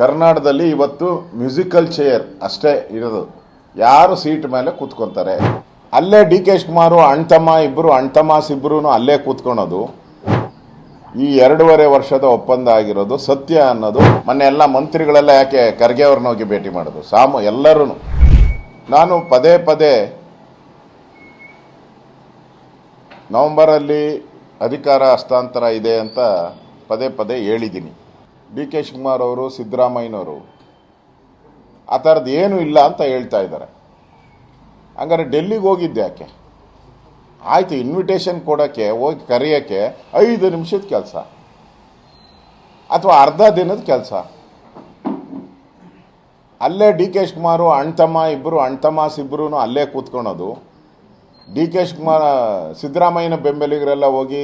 ಕರ್ನಾಟಕದಲ್ಲಿ ಇವತ್ತು musical chair ಅಷ್ಟೇ ಇರೋದು. ಯಾರು ಸೀಟ್ ಮೇಲೆ ಕೂತ್ಕೊತಾರೆ? ಅಲ್ಲೇ ಡಿ ಕೆ ಶಿವಕುಮಾರು ಅಣ್ತಮ್ಮ ಇಬ್ಬರು ಅಣ್ತಮಾಸ್ ಇಬ್ಬರು ಅಲ್ಲೇ ಕೂತ್ಕೊಳೋದು. ಈ ಎರಡೂವರೆ ವರ್ಷದ ಒಪ್ಪಂದ ಆಗಿರೋದು ಸತ್ಯ ಅನ್ನೋದು. ಮೊನ್ನೆ ಎಲ್ಲ ಮಂತ್ರಿಗಳೆಲ್ಲ ಯಾಕೆ ಖರ್ಗೆ ಅವ್ರನ್ನ ಹೋಗಿ ಭೇಟಿ ಮಾಡೋದು? ಸಾಮು ಎಲ್ಲರೂ ನಾನು ಪದೇ ಪದೇ ನವಂಬರಲ್ಲಿ ಅಧಿಕಾರ ಹಸ್ತಾಂತರ ಇದೆ ಅಂತ ಪದೇ ಪದೇ ಹೇಳಿದ್ದೀನಿ. ಡಿ ಕೆ ಶಿವಕುಮಾರ್ ಅವರು, ಸಿದ್ದರಾಮಯ್ಯನವರು. ಆ ಥರದ್ದು ಏನೂ ಇಲ್ಲ ಅಂತ ಹೇಳ್ತಾ ಇದ್ದಾರೆ. ಹಂಗಾರೆ ಡೆಲ್ಲಿಗೆ ಹೋಗಿದ್ದೆ ಯಾಕೆ? ಆಯಿತು ಇನ್ವಿಟೇಷನ್ ಕೊಡೋಕ್ಕೆ, ಹೋಗಿ ಕರೆಯೋಕ್ಕೆ ಐದು ನಿಮಿಷದ ಕೆಲಸ. ಅಥವಾ ಅರ್ಧ ದಿನದ ಕೆಲಸ. ಅಲ್ಲೇ ಡಿ ಕೆ ಶಿವಕುಮಾರು ಅಣ್ತಮ್ಮ ಇಬ್ಬರು ಅಣ್ತಮಾಸ್ ಇಬ್ಬರೂ ಅಲ್ಲೇ ಕೂತ್ಕೊಳೋದು. ಡಿ ಕೆ ಶಿವಕುಮಾರ್, ಸಿದ್ದರಾಮಯ್ಯನ ಬೆಂಬಲಿಗರೆಲ್ಲ ಹೋಗಿ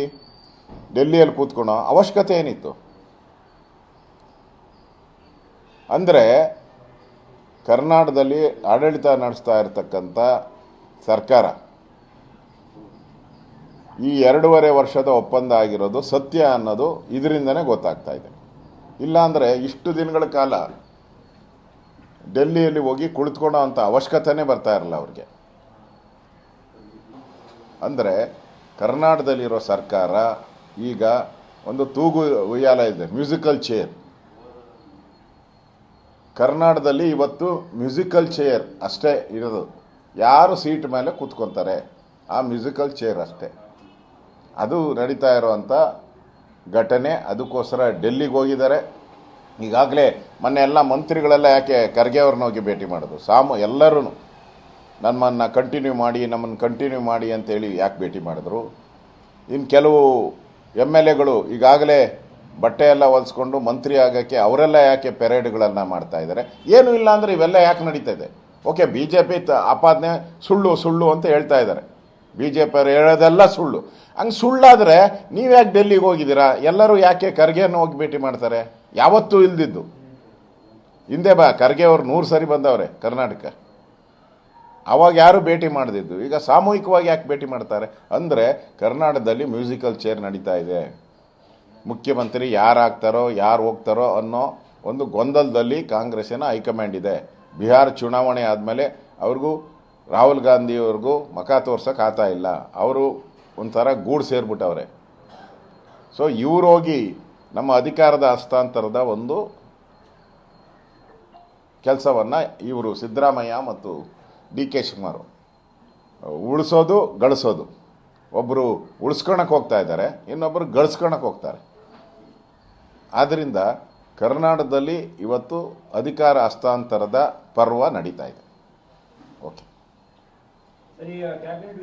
ಡೆಲ್ಲಿಯಲ್ಲಿ ಕೂತ್ಕೊಳೋ ಅವಶ್ಯಕತೆ ಏನಿತ್ತು? ಅಂದರೆ ಕರ್ನಾಟಕದಲ್ಲಿ ಆಡಳಿತ ನಡೆಸ್ತಾ ಇರತಕ್ಕಂಥ ಸರ್ಕಾರ. ಈ ಎರಡೂವರೆ ವರ್ಷದ ಒಪ್ಪಂದ ಆಗಿರೋದು ಸತ್ಯ ಅನ್ನೋದು ಇದರಿಂದನೇ ಗೊತ್ತಾಗ್ತಾ ಇದೆ. ಇಲ್ಲಾಂದರೆ ಇಷ್ಟು ದಿನಗಳ ಕಾಲ ಡೆಲ್ಲಿಯಲ್ಲಿ ಹೋಗಿ ಕುಳಿತುಕೊಳ್ಳೋ ಅಂಥ ಅವಶ್ಯಕತೆನೇ ಬರ್ತಾ ಇರಲ್ಲ ಅವ್ರಿಗೆ. ಅಂದರೆ ಕರ್ನಾಟಕದಲ್ಲಿರೋ ಸರ್ಕಾರ ಈಗ ಒಂದು ತೂಗು ಉಯ್ಯಾಲ ಇದೆ, ಮ್ಯೂಸಿಕಲ್ ಚೇರ್. ಕರ್ನಾಟಕದಲ್ಲಿ ಇವತ್ತು ಮ್ಯೂಸಿಕಲ್ ಚೇರ್ ಅಷ್ಟೇ ಇರೋದು. ಯಾರು ಸೀಟ್ ಮೇಲೆ ಕೂತ್ಕೊತಾರೆ, ಆ ಮ್ಯೂಸಿಕಲ್ ಚೇರ್ ಅಷ್ಟೇ. ಅದು ನಡೀತಾ ಇರೋವಂಥ ಘಟನೆ. ಅದಕ್ಕೋಸ್ಕರ ಡೆಲ್ಲಿಗೆ ಹೋಗಿದ್ದಾರೆ. ಈಗಾಗಲೇ ಮೊನ್ನೆ ಎಲ್ಲ ಮಂತ್ರಿಗಳೆಲ್ಲ ಯಾಕೆ ಖರ್ಗೆ ಅವ್ರನ್ನ ಹೋಗಿ ಭೇಟಿ ಮಾಡೋದು ಸಾಮು ಎಲ್ಲರೂ ನಮ್ಮನ್ನು ಕಂಟಿನ್ಯೂ ಮಾಡಿ, ನಮ್ಮನ್ನು ಕಂಟಿನ್ಯೂ ಮಾಡಿ ಅಂತೇಳಿ ಯಾಕೆ ಭೇಟಿ ಮಾಡಿದ್ರು? ಇನ್ನು ಕೆಲವು ಎಂ ಎಲ್ ಎಗಳು ಈಗಾಗಲೇ ಬಟ್ಟೆ ಎಲ್ಲ ಹೊಲಿಸ್ಕೊಂಡು ಮಂತ್ರಿ ಆಗೋಕ್ಕೆ ಅವರೆಲ್ಲ ಯಾಕೆ ಪೆರೇಡ್ಗಳನ್ನು ಮಾಡ್ತಾ ಇದ್ದಾರೆ? ಏನೂ ಇಲ್ಲ ಅಂದರೆ ಇವೆಲ್ಲ ಯಾಕೆ ನಡೀತಾ ಇದೆ? ಓಕೆ ಬಿ ಜೆ ಪಿ ಆಪಾದನೆ ಸುಳ್ಳು ಸುಳ್ಳು ಅಂತ ಹೇಳ್ತಾ ಇದ್ದಾರೆ. ಬಿ ಜೆ ಪಿಯವರು ಹೇಳೋದೆಲ್ಲ ಸುಳ್ಳು. ಹಂಗೆ ಸುಳ್ಳಾದರೆ ನೀವು ಯಾಕೆ ಡೆಲ್ಲಿಗೆ ಹೋಗಿದ್ದೀರಾ? ಎಲ್ಲರೂ ಯಾಕೆ ಖರ್ಗೆಯನ್ನು ಹೋಗಿ ಭೇಟಿ ಮಾಡ್ತಾರೆ? ಯಾವತ್ತೂ ಇಲ್ದಿದ್ದು. ಹಿಂದೆ ಬಾ, ಖರ್ಗೆ ಅವರು ನೂರು ಸರಿ ಬಂದವ್ರೆ ಕರ್ನಾಟಕ. ಅವಾಗ ಯಾರು ಭೇಟಿ ಮಾಡದಿದ್ದು? ಈಗ ಸಾಮೂಹಿಕವಾಗಿ ಯಾಕೆ ಭೇಟಿ ಮಾಡ್ತಾರೆ? ಅಂದರೆ ಕರ್ನಾಟಕದಲ್ಲಿ ಮ್ಯೂಸಿಕಲ್ ಚೇರ್ ನಡೀತಾ ಇದೆ. ಮುಖ್ಯಮಂತ್ರಿ ಯಾರು ಆಗ್ತಾರೋ ಯಾರು ಹೋಗ್ತಾರೋ ಅನ್ನೋ ಒಂದು ಗೊಂದಲದಲ್ಲಿ ಕಾಂಗ್ರೆಸ್ಸಿನ ಹೈಕಮಾಂಡ್ ಇದೆ. ಬಿಹಾರ ಚುನಾವಣೆ ಆದಮೇಲೆ ಅವ್ರಿಗೂ ರಾಹುಲ್ ಗಾಂಧಿಯವ್ರಿಗೂ ಮಖ ತೋರ್ಸೋಕೆ ಆಗ್ತಾ ಇಲ್ಲ. ಅವರು ಒಂಥರ ಗೂಡು ಸೇರಿಬಿಟ್ಟವ್ರೆ. ಸೊ ಇವರೋಗಿ ನಮ್ಮ ಅಧಿಕಾರದ ಹಸ್ತಾಂತರದ ಒಂದು ಕೆಲಸವನ್ನು ಇವರು ಸಿದ್ದರಾಮಯ್ಯ ಮತ್ತು ಡಿ ಕೆ ಶಿವಕುಮಾರ್ ಉಳಿಸೋದು, ಗಳಿಸೋದು. ಒಬ್ಬರು ಉಳಿಸ್ಕೊಳಕ್ಕೆ ಹೋಗ್ತಾ ಇದ್ದಾರೆ ಇನ್ನೊಬ್ಬರು ಗಳಿಸ್ಕೊಳಕ್ಕೆ ಹೋಗ್ತಾರೆ. ಆದ್ದರಿಂದ ಕರ್ನಾಟಕದಲ್ಲಿ ಇವತ್ತು ಅಧಿಕಾರ ಹಸ್ತಾಂತರದ ಪರ್ವ ನಡೀತಾ ಇದೆ. ಓಕೆ.